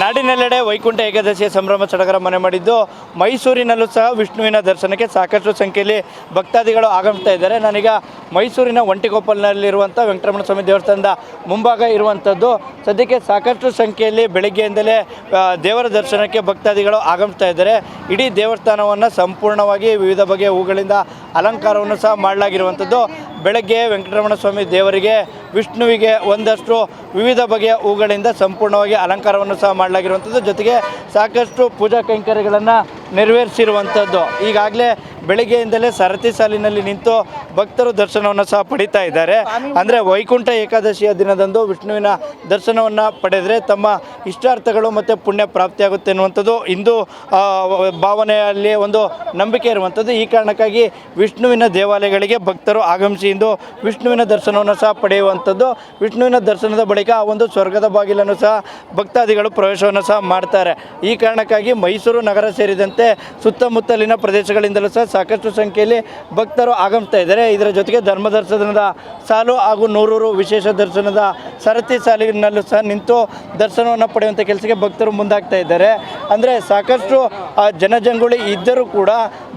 ನಾಡಿನೆಲ್ಲೆಡೆ ವೈಕುಂಠ ಏಕಾದಶಿಯ ಸಂಭ್ರಮ ಸಡಗರ ಮನೆ ಮಾಡಿದ್ದು. ಮೈಸೂರಿನಲ್ಲೂ ಸಹ ವಿಷ್ಣುವಿನ ದರ್ಶನಕ್ಕೆ ಸಾಕಷ್ಟು ಸಂಖ್ಯೆಯಲ್ಲಿ ಭಕ್ತಾದಿಗಳು ಆಗಮಿಸ್ತಾ ಇದ್ದಾರೆ. ನಾನೀಗ ಮೈಸೂರಿನ ಒಂಟಿಕೊಪ್ಪಲ್ನಲ್ಲಿರುವಂಥ ವೆಂಕಟರಮಣ ಸ್ವಾಮಿ ದೇವಸ್ಥಾನದ ಮುಂಭಾಗ ಇರುವಂಥದ್ದು. ಸದ್ಯಕ್ಕೆ ಸಾಕಷ್ಟು ಸಂಖ್ಯೆಯಲ್ಲಿ ಬೆಳಗ್ಗೆಯಿಂದಲೇ ದೇವರ ದರ್ಶನಕ್ಕೆ ಭಕ್ತಾದಿಗಳು ಆಗಮಿಸ್ತಾ ಇದ್ದಾರೆ. ಇಡೀ ದೇವಸ್ಥಾನವನ್ನು ಸಂಪೂರ್ಣವಾಗಿ ವಿವಿಧ ಬಗೆಯ ಹೂಗಳಿಂದ ಅಲಂಕಾರವನ್ನು ಸಹ ಮಾಡಲಾಗಿರುವಂಥದ್ದು. ಬೆಳಗ್ಗೆ ವೆಂಕಟರಮಣ ಸ್ವಾಮಿ ದೇವರಿಗೆ, ವಿಷ್ಣುವಿಗೆ ಒಂದಷ್ಟು ವಿವಿಧ ಬಗೆಯ ಹೂಗಳಿಂದ ಸಂಪೂರ್ಣವಾಗಿ ಅಲಂಕಾರವನ್ನು ಸಹ ಮಾಡಲಾಗಿರುವಂಥದ್ದು. ಜೊತೆಗೆ ಸಾಕಷ್ಟು ಪೂಜಾ ಕೈಂಕರ್ಯಗಳನ್ನು ನೆರವೇರಿಸಿರುವಂಥದ್ದು. ಈಗಾಗಲೇ ಬೆಳಗ್ಗೆಯಿಂದಲೇ ಸರತಿ ಸಾಲಿನಲ್ಲಿ ನಿಂತು ಭಕ್ತರು ದರ್ಶನವನ್ನು ಸಹ ಪಡಿತಾ ಇದ್ದಾರೆ. ಅಂದರೆ ವೈಕುಂಠ ಏಕಾದಶಿಯ ದಿನದಂದು ವಿಷ್ಣುವಿನ ದರ್ಶನವನ್ನು ಪಡೆದರೆ ತಮ್ಮ ಇಷ್ಟಾರ್ಥಗಳು ಮತ್ತು ಪುಣ್ಯ ಪ್ರಾಪ್ತಿಯಾಗುತ್ತೆ ಅನ್ನುವಂಥದ್ದು ಆ, ಭಾವನೆಯಲ್ಲಿ ಒಂದು ನಂಬಿಕೆ ಇರುವಂಥದ್ದು. ಈ ಕಾರಣಕ್ಕಾಗಿ ವಿಷ್ಣುವಿನ ದೇವಾಲಯಗಳಿಗೆ ಭಕ್ತರು ಆಗಮಿಸಿ ಇಂದು ವಿಷ್ಣುವಿನ ದರ್ಶನವನ್ನು ಸಹ ಪಡೆಯುವಂಥದ್ದು. ವಿಷ್ಣುವಿನ ದರ್ಶನದ ಬಳಿಕ ಆ ಒಂದು ಸ್ವರ್ಗದ ಬಾಗಿಲನ್ನು ಸಹ ಭಕ್ತಾದಿಗಳು ಪ್ರವೇಶವನ್ನು ಸಹ ಮಾಡ್ತಾರೆ. ಈ ಕಾರಣಕ್ಕಾಗಿ ಮೈಸೂರು ನಗರ ಸೇರಿದಂತೆ ಸುತ್ತಮುತ್ತಲಿನ ಪ್ರದೇಶಗಳಿಂದಲೂ ಸಹ ಸಾಕಷ್ಟು ಸಂಖ್ಯೆಯಲ್ಲಿ ಭಕ್ತರು ಆಗಮಿಸ್ತಾ ಇದ್ದಾರೆ. ಇದರ ಜೊತೆಗೆ ಧರ್ಮ ದರ್ಶನದ ಸಾಲು ಹಾಗೂ ನೂರೂರು ವಿಶೇಷ ದರ್ಶನದ ಸರತಿ ಸಾಲಿನಲ್ಲೂ ಸಹ ನಿಂತು ದರ್ಶನವನ್ನು ಪಡೆಯುವಂಥ ಕೆಲಸಕ್ಕೆ ಭಕ್ತರು ಮುಂದಾಗ್ತಾ ಇದ್ದಾರೆ. ಅಂದರೆ ಸಾಕಷ್ಟು ಜನಜಂಗುಳಿ ಇದ್ದರೂ ಕೂಡ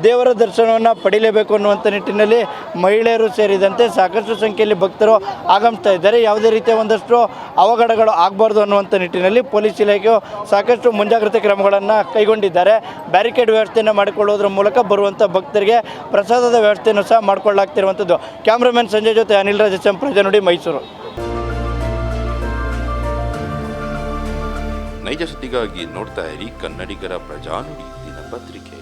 ದೇವರ ದರ್ಶನವನ್ನು ಪಡಿಲೇಬೇಕು ಅನ್ನುವಂಥ ನಿಟ್ಟಿನಲ್ಲಿ ಮಹಿಳೆಯರು ಸೇರಿದಂತೆ ಸಾಕಷ್ಟು ಸಂಖ್ಯೆಯಲ್ಲಿ ಭಕ್ತರು ಆಗಮಿಸ್ತಾ ಇದ್ದಾರೆ. ಯಾವುದೇ ರೀತಿಯ ಒಂದಷ್ಟು ಅವಘಡಗಳು ಆಗಬಾರ್ದು ಅನ್ನುವಂಥ ನಿಟ್ಟಿನಲ್ಲಿ ಪೊಲೀಸ್ ಇಲಾಖೆಯು ಸಾಕಷ್ಟು ಮುಂಜಾಗ್ರತೆ ಕ್ರಮಗಳನ್ನು ಕೈಗೊಂಡಿದ್ದಾರೆ. ಬ್ಯಾರಿಕೇಡ್ ವ್ಯವಸ್ಥೆಯನ್ನು ಮಾಡಿಕೊಳ್ಳುವುದರ ಮೂಲಕ ಬರುವಂಥ ಭಕ್ತರಿಗೆ ಪ್ರಸಾದದ ವ್ಯವಸ್ಥೆಯನ್ನು ಸಹ ಮಾಡಿಕೊಳ್ಳಲಾಗ್ತಿರುವಂಥದ್ದು. ಕ್ಯಾಮ್ರಾಮನ್ ಸಂಜಯ್ ಜೊತೆ ಅನಿಲ್ ರಾಜ ಪ್ರಜನುಡಿ ಮೈಸೂರು. ನೈಜ ಸುದ್ದಿಗಾಗಿ ನೋಡ್ತಾ ಇರಿ ಕನ್ನಡಿಗರ ಪ್ರಜಾನುಡಿ ದಿನಪತ್ರಿಕೆ